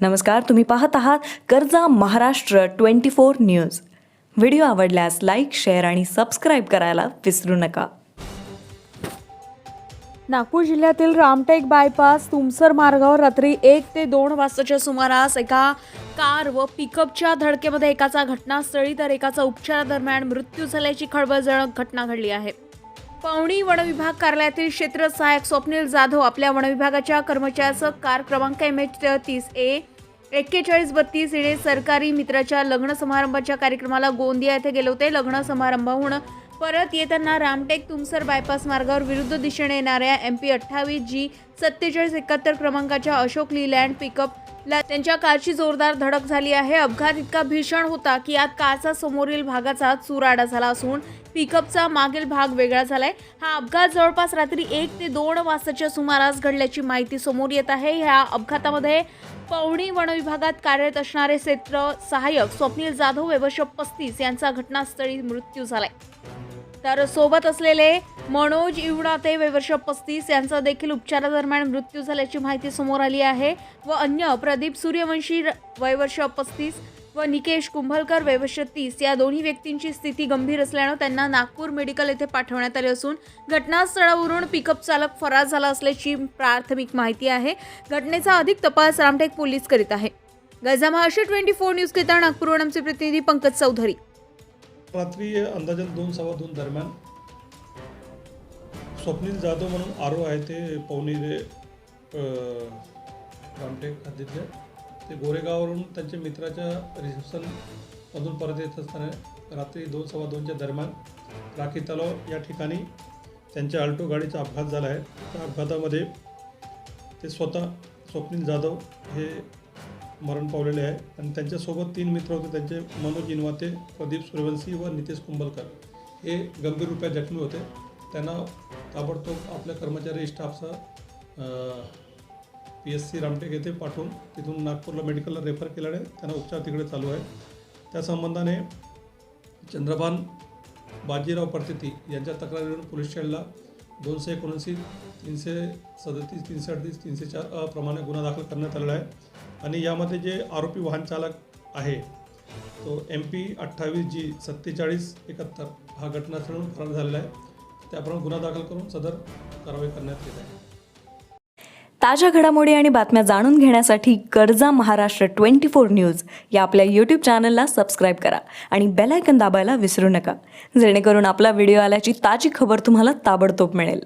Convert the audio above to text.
नमस्कार तुम्ही पाहत आहात कर्जा Maharashtra twenty four news. Video आवडल्यास लाईक शेअर आणि सबस्क्राईब करायला विसरू नका. नागपूर जिल्ह्यातील रामटेक बायपास तुमसर मार्गावर रात्री एक ते दोन वाजताच्या सुमारास एका कार व पिकअपच्या धडकेमध्ये एकाचा घटनास्थळी तर एकाचा उपचारादरम्यान मृत्यू झाल्याची खळबळजनक घटना घडली आहे. पवणी वनविभाग कार्यालयातील क्षेत्र सहाय्यक स्वप्नील जाधव आपल्या वनविभागाच्या कर्मचाऱ्याचं कार क्रमांक एम एच तीस ए एक्केचाळीस बत्तीस इडे सरकारी मित्राच्या लग्न समारंभाच्या कार्यक्रमाला गोंदिया येथे गेले होते. लग्न समारंभाहून परत येताना रामटेक तुमसर बायपास मार्गावर विरुद्ध दिशेने येणाऱ्या एम पी अठ्ठावीस जी सत्तेचाळीस एकाहत्तर क्रमांकाच्या अशोक लीलँड पिकअप त्यांच्या कारची जोरदार धडक झाली आहे. अपघात इतका भीषण होता की यात कारचा समोरील भागाचा चुराडा झाला असून पिकअपचा मागील भाग वेगळा झालाय. हा अपघात जवळपास रात्री एक ते दोन वाजताच्या सुमारास घडल्याची माहिती समोर येत आहे. ह्या अपघातामध्ये पवणी वनविभागात कार्यरत असणारे क्षेत्र सहाय्यक स्वप्नील जाधव वयवर्ष पस्तीस यांचा घटनास्थळी मृत्यू झालाय. तर सोबत असलेले मनोज इवडाते वयवर्ष पस्तीस यांचा देखील उपचारादरम्यान मृत्यू झाल्याची माहिती समोर आली आहे. व अन्य प्रदीप सूर्यवंशी र- वयवर्ष पस्तीस व निकेश कुंभलकर वयवर्ष तीस या दोन्ही व्यक्तींची स्थिती गंभीर असल्यानं त्यांना नागपूर मेडिकल येथे पाठवण्यात आले असून घटनास्थळावरून पिकअप चालक फरार झाला असल्याची प्राथमिक माहिती आहे. घटनेचा अधिक तपास रामटेक पोलीस करीत आहे. गजा महाराष्ट्र ट्वेंटी फोर न्यूज घेता नागपूर आमचे प्रतिनिधी पंकज चौधरी. रात्री अंदाजन दोन सव्वा दोन दरम्यान स्वप्नील जाधव म्हणून आरो आहे ते पवनीरे रामटेक आदित्य. ते गोरेगाववरून त्यांच्या मित्राच्या रिसेप्शनमधून परत येत असताना रात्री दोन सव्वा दोनच्या दरम्यान राखी तलाव या ठिकाणी त्यांच्या अल्टो गाडीचा अपघात झाला आहे. त्या अपघातामध्ये ते स्वतः स्वप्नील जाधव हे मरण पावलेले आहे आणि त्यांच्यासोबत तीन मित्र होते त्यांचे मनोज इनवाते प्रदीप सूर्यवंशी व नितेश कुंभलकर. हे गंभीर रूपात जखमी होते. त्यांना ताबडतोब आपल्या कर्मचारी स्टाफचा पी एस सी रामटेक येथे पाठवून तिथून नागपूरला मेडिकलला रेफर केल्याने त्यांना उपचार तिकडे चालू आहे त्या संबंधाने चंद्रभान बाजीराव परतिती यांच्या तक्रारीवरून पोलीस स्टेशनला दोनशे एकोणऐंशी तीनशे सदतीस तीनशे अडतीस तीनशे चार प्रमाणे गुन्हा दाखल करण्यात आलेला आहे. आणि यामध्ये जे आरोपी वाहन चालक आहे तो एम पी अठ्ठावीस जी सत्तेचाळीस एकाहत्तर हा घटनास्थळून फरार झालेला आहे. त्याप्रमाणे गुन्हा दाखल करून सदर कारवाई करण्यात येत आहे. ताज्या घडामोडी आणि बातम्या जाणून घेण्यासाठी कर्जा महाराष्ट्र ट्वेंटी फोर न्यूज या आपल्या यूट्यूब चॅनलला सबस्क्राईब करा आणि बेलायकन दाबायला विसरू नका. जेणेकरून आपला व्हिडिओ आल्याची ताजी खबर तुम्हाला ताबडतोब मिळेल.